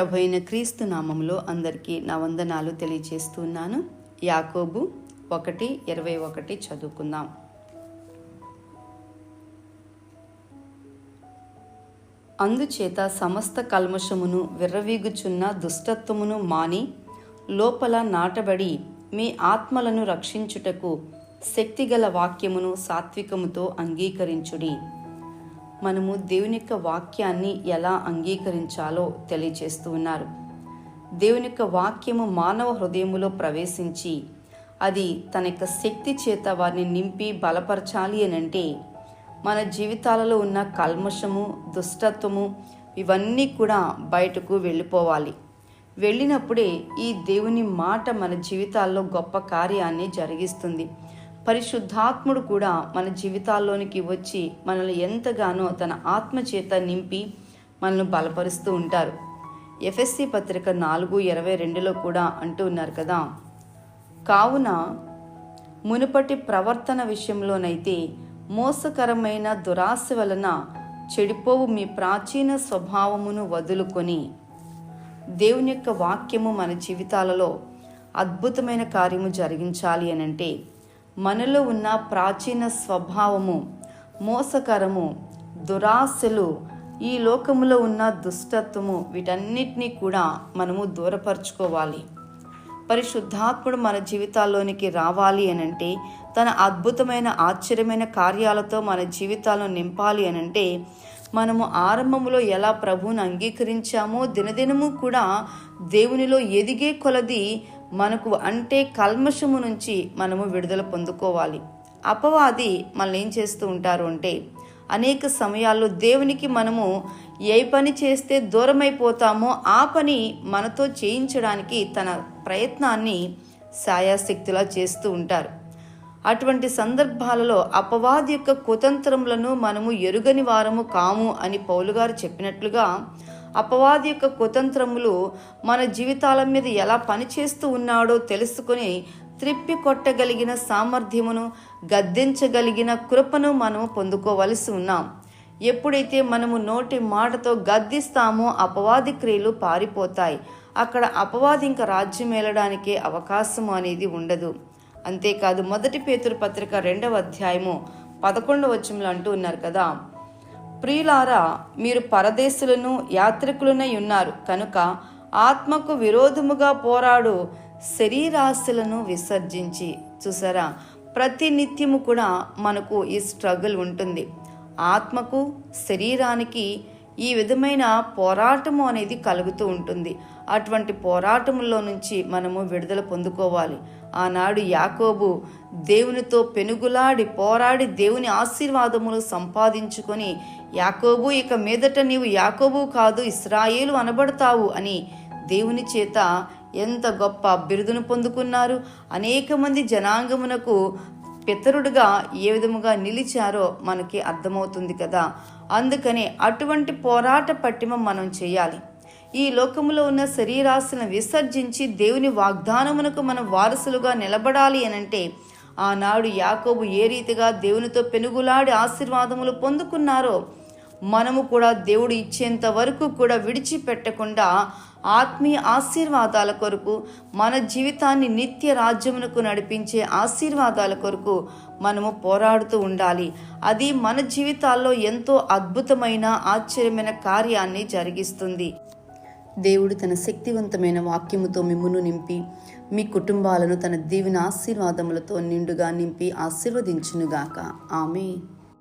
ప్రభు అయిన క్రీస్తు నామంలో అందరికీ నా వందనాలు తెలియజేస్తున్నాను. యాకోబు ఒకటి ఇరవై ఒకటి చదువుకుందాం. అందుచేత సమస్త కల్మషమును విర్రవీగుచున్న దుష్టత్వమును మాని లోపల నాటబడి మీ ఆత్మలను రక్షించుటకు శక్తిగల వాక్యమును సాత్వికముతో అంగీకరించుడి. మనము దేవుని యొక్క వాక్యాన్ని ఎలా అంగీకరించాలో తెలియజేస్తూ ఉన్నారు. దేవుని యొక్క వాక్యము మానవ హృదయములో ప్రవేశించి అది తన యొక్క శక్తి చేత వారిని నింపి బలపరచాలి అని అంటే మన జీవితాలలో ఉన్న కల్మషము దుష్టత్వము ఇవన్నీ కూడా బయటకు వెళ్ళిపోవాలి. వెళ్ళినప్పుడే ఈ దేవుని మాట మన జీవితాల్లో గొప్ప కార్యాన్ని జరిగిస్తుంది. పరిశుద్ధాత్ముడు కూడా మన జీవితాల్లోనికి వచ్చి మనల్ని ఎంతగానో తన ఆత్మ చేత నింపి మనల్ని బలపరుస్తూ ఉంటారు. ఎఫ్ఎస్సి పత్రిక నాలుగు ఇరవై రెండులో కూడా అంటూ ఉన్నారు కదా. కావున మునుపటి ప్రవర్తన విషయంలోనైతే మోసకరమైన దురాశ వలన చెడిపోవు మీ ప్రాచీన స్వభావమును వదులుకొని దేవుని యొక్క వాక్యము మన జీవితాలలో అద్భుతమైన కార్యము జరిగించాలి అని అంటే మనలో ఉన్న ప్రాచీన స్వభావము మోసకరము దురాశలు ఈ లోకములో ఉన్న దుష్టత్వము వీటన్నిటినీ కూడా మనము దూరపరచుకోవాలి. పరిశుద్ధాత్ముడు మన జీవితాల్లోనికి రావాలి అనంటే తన అద్భుతమైన ఆశ్చర్యమైన కార్యాలతో మన జీవితాలను నింపాలి అనంటే మనము ఆరంభంలో ఎలా ప్రభువును అంగీకరించామో దినదినము కూడా దేవునిలో ఎదిగే కొలది మనకు అంటే కల్మషము నుంచి మనము విడుదల పొందుకోవాలి. అపవాది మనల్ని ఏం చేస్తూ ఉంటారు అంటే అనేక సమయాల్లో దేవునికి మనము ఏ పని చేస్తే దూరమైపోతామో ఆ పని మనతో చేయించడానికి తన ప్రయత్నాన్ని సాయాశక్తిలా చేస్తూ ఉంటారు. అటువంటి సందర్భాలలో అపవాది యొక్క కుతంత్రములను మనము ఎరుగని వారము కాము అని పౌలుగారు చెప్పినట్లుగా అపవాది యొక్క కుతంత్రములు మన జీవితాల మీద ఎలా పనిచేస్తూ ఉన్నాడో తెలుసుకొని త్రిప్పి కొట్టగలిగిన సామర్థ్యమును గద్దించగలిగిన కృపను మనం పొందుకోవలసి ఉన్నాం. ఎప్పుడైతే మనము నోటి మాటతో గద్దిస్తామో అపవాది క్రియలు పారిపోతాయి. అక్కడ అపవాది ఇంకా రాజ్యం వెళ్ళడానికే అవకాశం అనేది ఉండదు. అంతేకాదు మొదటి పేతురు పత్రిక రెండవ అధ్యాయము పదకొండవ వచ్చంలో అంటూ ఉన్నారు కదా. ప్రియులారా మీరు పరదేశులను యాత్రికులనై ఉన్నారు. కనుక ఆత్మకు విరోధముగా పోరాడు శరీరాశులను విసర్జించి. చూసారా? ప్రతి నిత్యము కూడా మనకు ఈ స్ట్రగుల్ ఉంటుంది. ఆత్మకు శరీరానికి ఈ విధమైన పోరాటము అనేది కలుగుతూ ఉంటుంది. అటువంటి పోరాటముల్లో నుంచి మనము విడుదల పొందుకోవాలి. ఆనాడు యాకోబు దేవునితో పెనుగులాడి పోరాడి దేవుని ఆశీర్వాదములు సంపాదించుకొని యాకోబు ఇక మీదట నీవు యాకోబు కాదు ఇస్రాయేలు అనబడతావు అని దేవుని చేత ఎంత గొప్ప బిరుదును పొందుకున్నారు. అనేక మంది జనాంగమునకు పితరుడుగా ఏ విధముగా నిలిచారో మనకి అర్థమవుతుంది కదా. అందుకనే అటువంటి పోరాట పట్టిమ మనం చేయాలి. ఈ లోకములో ఉన్న శరీరాశను విసర్జించి దేవుని వాగ్దానమునకు మనం వారసులుగా నిలబడాలి అనంటే ఆనాడు యాకోబు ఏ రీతిగా దేవునితో పెనుగులాడి ఆశీర్వాదములు పొందుకున్నారో మనము కూడా దేవుడు ఇచ్చేంత వరకు కూడా విడిచిపెట్టకుండా ఆత్మీయ ఆశీర్వాదాల కొరకు మన జీవితాన్ని నిత్య రాజ్యమునకు నడిపించే ఆశీర్వాదాల కొరకు మనము పోరాడుతూ ఉండాలి. అది మన జీవితాల్లో ఎంతో అద్భుతమైన ఆశ్చర్యమైన కార్యాన్ని జరిగిస్తుంది. దేవుడు తన శక్తివంతమైన వాక్యముతో మిమ్మును నింపి మీ కుటుంబాలను తన దీవెన ఆశీర్వాదములతో నిండుగా నింపి ఆశీర్వదించునుగాక. ఆమె